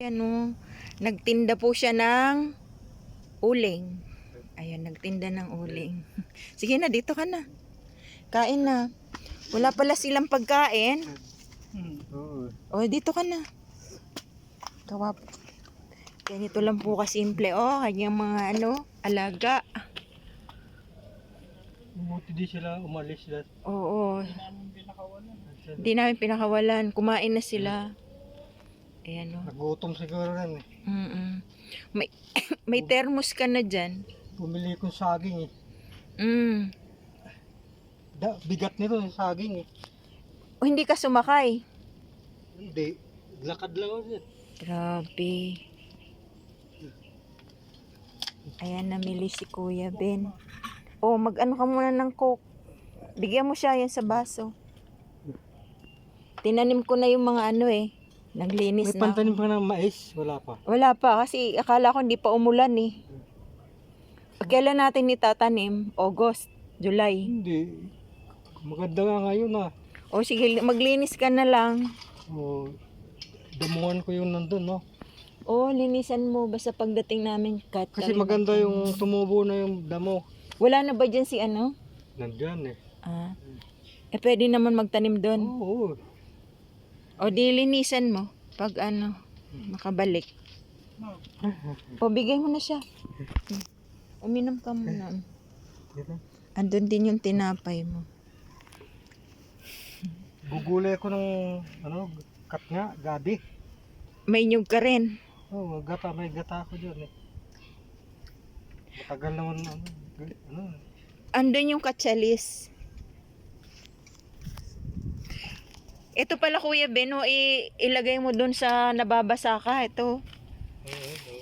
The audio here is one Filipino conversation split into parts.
Ano, nagtinda po siya ng uling. Ayan, nagtinda ng uling. Sige na, dito ka na. Kain na. Wala pala silang pagkain. Oo. O, dito ka na. Kawap. Ganito lang po kasimple. O, kanyang mga ano, alaga. Buti di sila umalis lahat. Oo. Hindi namin pinakawalan. Kumain na sila. Ayan o. Nagutom siguro rin eh. Mm-mm. May, may thermos ka na dyan. Bumili kong saging eh. Mm. Da, bigat nito yung saging eh. O, hindi ka sumakay. Hindi. Lakad lang ako dyan. Grabe. Ayan, namili si Kuya Ben. Oh, mag-ano ka muna ng coke. Bigyan mo siya yan sa baso. Tinanim ko na yung mga ano eh. Naglinis May na. pantanim pa ng mais. Wala pa. Wala pa kasi akala ko hindi pa umulan eh. Kailan natin itatanim? August, July. Hindi. Maganda nga ngayon ah. O sige, maglinis ka na lang. Oh, damuhan ko yung nandun no. O, linisan mo basta pagdating namin cut. Kasi maganda mag- yung tumubo na yung damo. Wala na ba dyan si ano? Nandyan eh. Ah. Eh, pwede naman magtanim doon. Oo. O, di linisan mo. Pag ano, makabalik. O, bigay mo na siya. Uminom ka muna. Andun din yung tinapay mo. Gugulay ko ng ano, kat nga, gabi. May nyug ka rin. Oo, oh, gata, may gata ako dyan eh. Matagal naman ano, ano, Andun yung katsalis. Ito pala Kuya Ben, o, i- ilagay mo dun sa nababasa ka. Ito.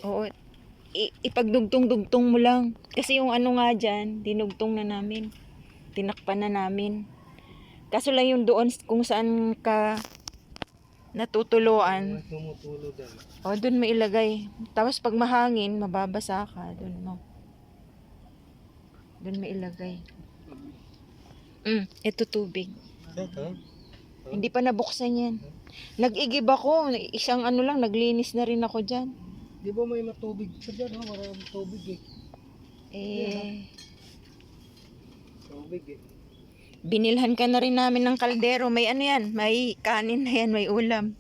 Oo. I- ipagdugtong-dugtong mo lang. Kasi yung ano nga dyan, dinugtong na namin. Tinakpan na namin. Kaso lang yung doon kung saan ka natutuluan. Tumutulo. O, doon mo ilagay. Tapos pag mahangin, mababasa ka. Doon mo. Doon mo ilagay. Mm, ito tubig. Ito, Hindi pa nabuksan yan. Nag-igib ako. Isang ano lang, naglinis na rin ako dyan. di ba may matubig pa dyan, ha? Maraming tubig eh. Eh, Tubig eh. binilhan ka na rin namin ng kaldero. May ano yan, may kanin na yan, may ulam.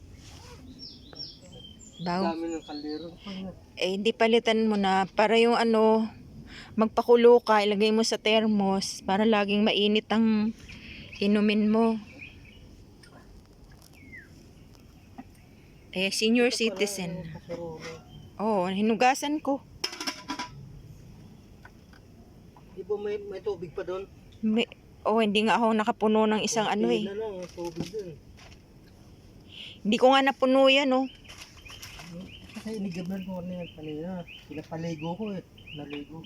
Baw. Dami ng kaldero. Eh, hindi palitan mo na. Para yung ano, magpakulo ka, ilagay mo sa thermos para laging mainit ang inumin mo. Eh, senior citizen. Pero, Oo, oh, hinugasan ko. di ba may, may tubig pa doon? May, oh, hindi nga ako nakapuno ng isang ano eh. Hindi na lang, may tubig doon. Hindi ko nga napuno yan, oh. Kasi inigablan ko na yan kanina. Pinapaligo ko eh. Naligo.